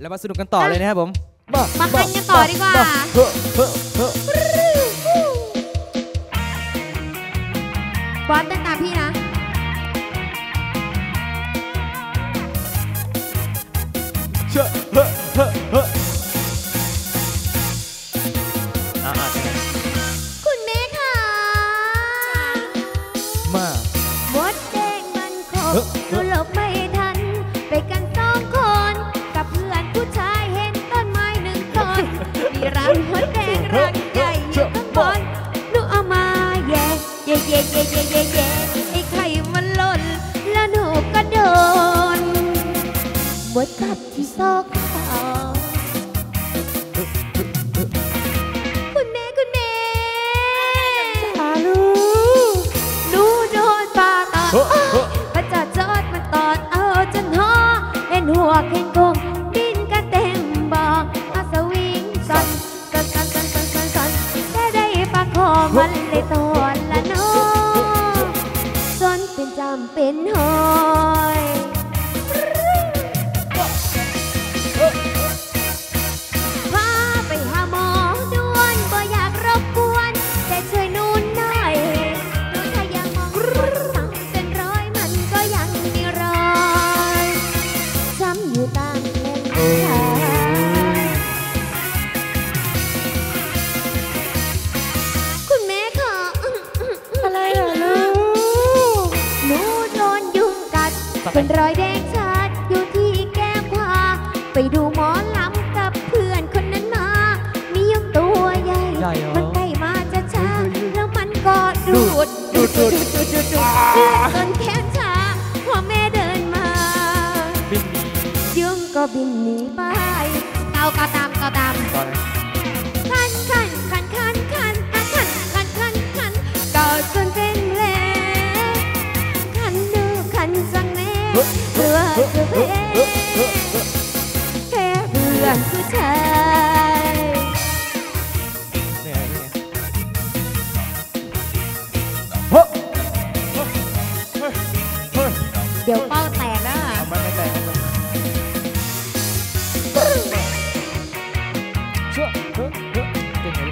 แล้วมาสนุกกันต่อเลยนะครับผม มาคันกันต่อดีกว่าเฮ้อเฮ้อเฮ้อบอสเต้นตามพี่นะเชื่อเฮ้อเฮ้อเฮ้ออะอะคุณแม่ค่ะมามดแดงมันขบ มีรังมดแดงรังใหญ่อยู่ข้างบนหนูเอามาแย่แย่แย่แย่แย่แย่แย่ไอ้ไข่มันหล่นแล้วหนูก็โดนมดกัดที่ซอกขาคุณแม่คุณแม่อาลูกหนูโดนปลาตอดเฮ้อเฮ้อพระจัดจอดมันตอดเอาจนหอเห็นหัวเห็นกง เป็นรอยแดงชัดอยู่ที่แก้มขวาไปดูหมอลำกับเพื่อนคนนั้นมา มียุงตัวใหญ่ ใหญ่เหรอ มันใกล้มาจะช้าแล้วมันก็ดูดดูดดูดดูดดูดดูดเลือดจนแขนชาพอแม่เดินมา บินหนียุงก็บินหนีไป เกาเกาตามเกาตาม ตอน เดี๋ยวเป้าแตกแล้วอะเอามันไม่แตกไม่แตกเชื่อเฮ้อเฮ้อเก่งลย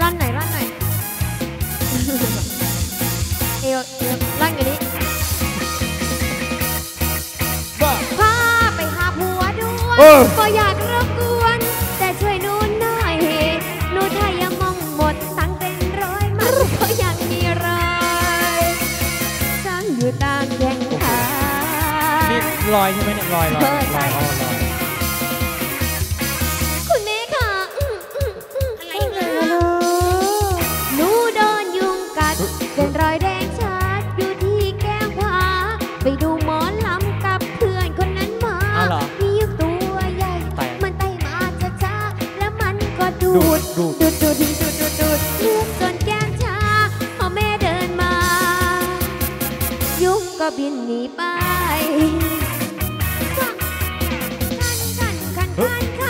ร่อนหน่อยร่อนหนเอวเอวร่นกว่านี้บ้าพาไปหาผัวด้วย อยู่ตามแข้งขานี่ลอยใช่ไหมเนี่ยลอยลอยเออลใช่อยอ๋อลอยคุณแม่ค่ะอืมอืมอืมอะไรนะหนูโดนยุงกัดเป็นรอยแดงชัดอยู่ที่แก้มขวาไปดูหมอลำกับเพื่อนคนนั้นมาอ้าวเหรอมียุงตัวใหญ่แตกมันไต่มาช้าๆแล้วมันก็ดูดูดดดูดดูดดูดดูดดูดดูด ก็บินหนีไปคันคันคันคันคัน